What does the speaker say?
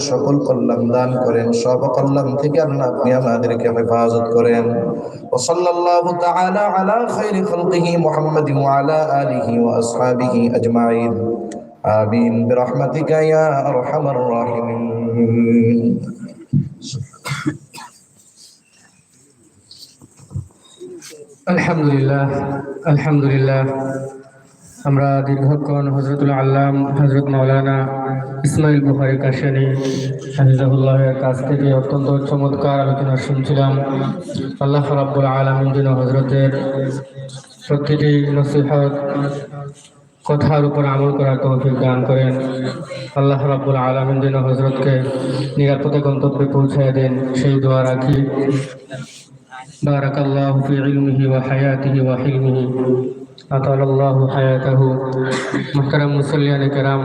সকল কল্যাণ দান করেন সব কল্যাণ থেকে আল্লাহ আপনি আমাদেরকে হেফাজত করেন وصلى الله تعالى على خير خلقه محمد وعلى آله وأصحابه أجمعين آمين برحمتك يا أرحم الراحمين আলহামদুলিল্লাহ আলহামদুলিল্লাহ আমরা দীর্ঘক্ষণ হজরতুল আল্লাম হজরত মৌলানা ইসমাইল বুহারি কাশানি হাফিজাহুল্লাহের কাছ থেকে অত্যন্ত চমৎকার আলোচনা শুনছিলাম আল্লাহ রাব্বুল আলমিন যেন হজরতের প্রতিটি নসিহত কথার উপর আমল করার তৌফিক দান করেন আল্লাহ রাব্বুল আলমিন যেন হজরতকে নিরাপদে গন্তব্যে পৌঁছায় দেন সেই দোয়া রাখি بارك الله في علمه وحياته وحلمه আতাল আল্লাহ হায়াতাহু মুহতারাম মুসল্লিয়ান কেরাম